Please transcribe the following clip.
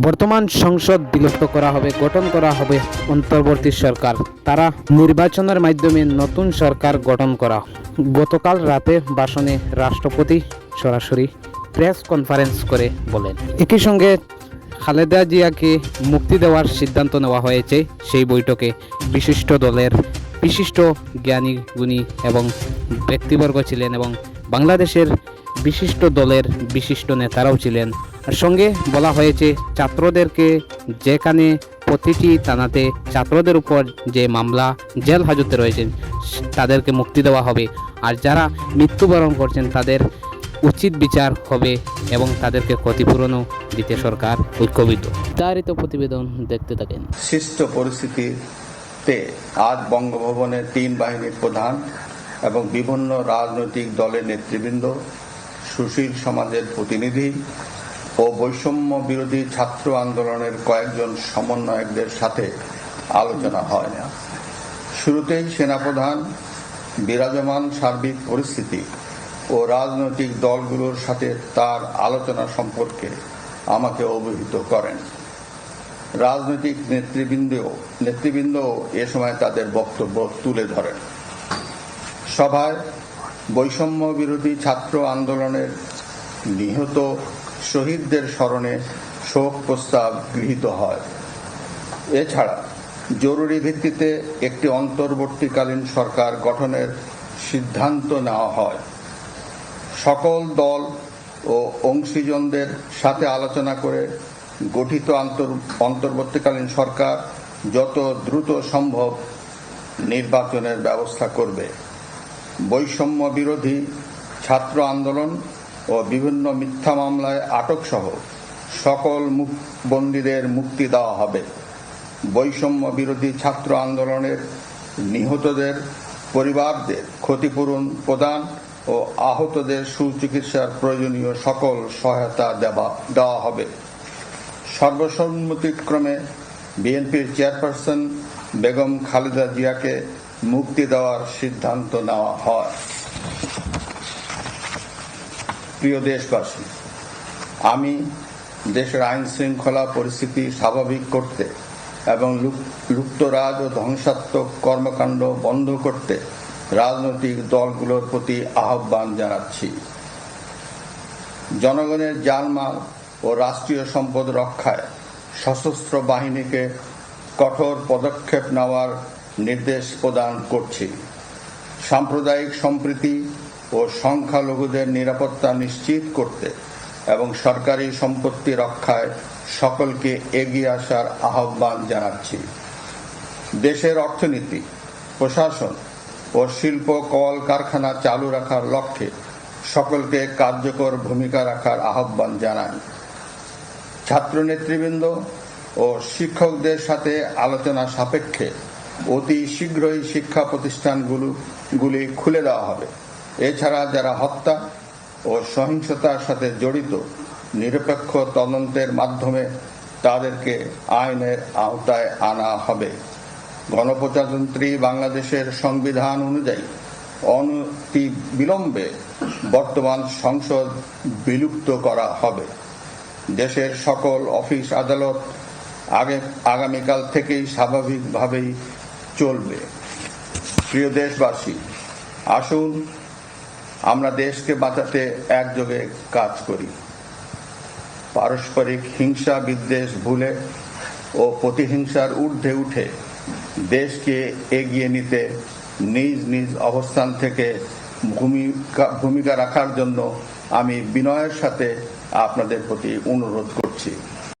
বর্তমান সংসদ বিলুপ্ত করা হবে, গঠন করা হবে অন্তর্বর্তী সরকার। তারা নির্বাচনের মাধ্যমে নতুন সরকার গঠন করা। গতকাল রাতে ভাষণে রাষ্ট্রপতি সরাসরি প্রেস কনফারেন্স করে বলেন। একই সঙ্গে খালেদা জিয়াকে মুক্তি দেওয়ার সিদ্ধান্ত নেওয়া হয়েছে। সেই বৈঠকে বিশিষ্ট দলের বিশিষ্ট জ্ঞানী, গুণী এবং ব্যক্তিবর্গ ছিলেন এবং বাংলাদেশের বিশিষ্ট দলের বিশিষ্ট নেতারাও ছিলেন। সঙ্গে বলা হয়েছে ছাত্রদেরকে যেখানে প্রতিটি থানাতে ছাত্রদের উপর যে মামলা জেল হাজতে রয়েছেন তাদেরকে মুক্তি দেওয়া হবে। আর যারা মৃত্যুবরণ করছেন তাদের উচিত বিচার হবে এবং তাদেরকে ক্ষতিপূরণও দিতে সরকার ঐক্যবদ্ধ। বিস্তারিত প্রতিবেদন দেখতে থাকেন। সৃষ্ট পরিস্থিতিতে আজ বঙ্গভবনে তিন বাহিনীর প্রধান এবং বিভিন্ন রাজনৈতিক দলের নেতৃবৃন্দ সুশীল সমাজের প্রতিনিধি ও বৈষম্য বিরোধী ছাত্র আন্দোলনের কয়েকজন সমন্বয়কদের সাথে আলোচনা হয়। না শুরুতেই সেনাপ্রধান, বিরাজমান সার্বিক পরিস্থিতি ও রাজনৈতিক দলগুলোর সাথে তার আলোচনা সম্পর্কে আমাকে অবহিত করেন। রাজনৈতিক নেতৃবৃন্দও নেতৃবৃন্দও এ সময় তাদের বক্তব্য তুলে ধরেন। সভায় বৈষম্য বিরোধী ছাত্র আন্দোলনের নিহত শহীদদের স্মরণে শোক প্রস্তাব গৃহীত হয়। এছাড়া জরুরি ভিত্তিতে একটি অন্তর্বর্তীকালীন সরকার গঠনের সিদ্ধান্ত নেওয়া হয়। সকল দল ও অংশীজনদের সাথে আলোচনা করে গঠিত অন্তর্বর্তীকালীন সরকার যত দ্রুত সম্ভব নির্বাচনের ব্যবস্থা করবে। বৈষম্য বিরোধী ছাত্র আন্দোলন ও বিভিন্ন মিথ্যা মামলায় আটক সহ সকল বন্দীদের মুক্তি দেওয়া হবে। বৈষম্য বিরোধী ছাত্র আন্দোলনের নিহতদের, পরিবারদের ক্ষতিপূরণ প্রদান ও আহতদের সুচিকিৎসার প্রয়োজনীয় সকল সহায়তা দেওয়া দেওয়া হবে। সর্বসম্মতিক্রমে বিএনপির চেয়ারপারসন বেগম খালেদা জিয়াকে মুক্তি দেওয়ার সিদ্ধান্ত নেওয়া হয়। প্রিয় দেশবাসী, আমি দেশের আইন শৃঙ্খলা পরিস্থিতি স্বাভাবিক করতে এবং লুপ- লুপ্তরাজ ও ধ্বংসাত্মক কর্মকাণ্ড বন্ধ করতে রাজনৈতিক দলগুলোর প্রতি আহ্বান জানাচ্ছি। জনগণের জানমাল ও রাষ্ট্রীয় সম্পদ রক্ষায় সশস্ত্র বাহিনীকে কঠোর পদক্ষেপ নেওয়ার নির্দেশ প্রদান করছি। সাম্প্রদায়িক সম্প্রীতি ও সংখ্যালঘুদের নিরাপত্তা নিশ্চিত করতে এবং সরকারি সম্পত্তি রক্ষায় সকলকে এগিয়ে আসার আহ্বান জানাচ্ছি। দেশের অর্থনীতি, প্রশাসন ও শিল্প কল কারখানা চালু রাখার লক্ষ্যে সকলকে কার্যকর ভূমিকা রাখার আহ্বান জানাই। ছাত্র নেতৃবৃন্দ ও শিক্ষকদের সাথে আলোচনা সাপেক্ষে অতি শীঘ্রই শিক্ষা প্রতিষ্ঠানগুলো গুলি খুলে দেওয়া হবে। এছাড়া যারা হত্যা ও সহিংসতার সাথে জড়িত নিরপেক্ষ তদন্তের মাধ্যমে তাদেরকে আইনের আওতায় আনা হবে। গণপ্রজাতন্ত্রী বাংলাদেশের সংবিধান অনুযায়ী অনতি বিলম্বে বর্তমান সংসদ বিলুপ্ত করা হবে। দেশের সকল অফিস আদালত আগে আগামীকাল থেকেই স্বাভাবিকভাবেই চলবে। প্রিয় দেশবাসী, আসুন আমরা দেশকে বাঁচাতে একযোগে কাজ করি। পারস্পরিক হিংসা, বিদ্বেষ, ভুলে ও প্রতিহিংসার ঊর্ধ্বে উঠে দেশকে এগিয়ে নিতে নিজ নিজ অবস্থান থেকে ভূমিকা ভূমিকা রাখার জন্য আমি বিনয়ের সাথে আপনাদের প্রতি অনুরোধ করছি।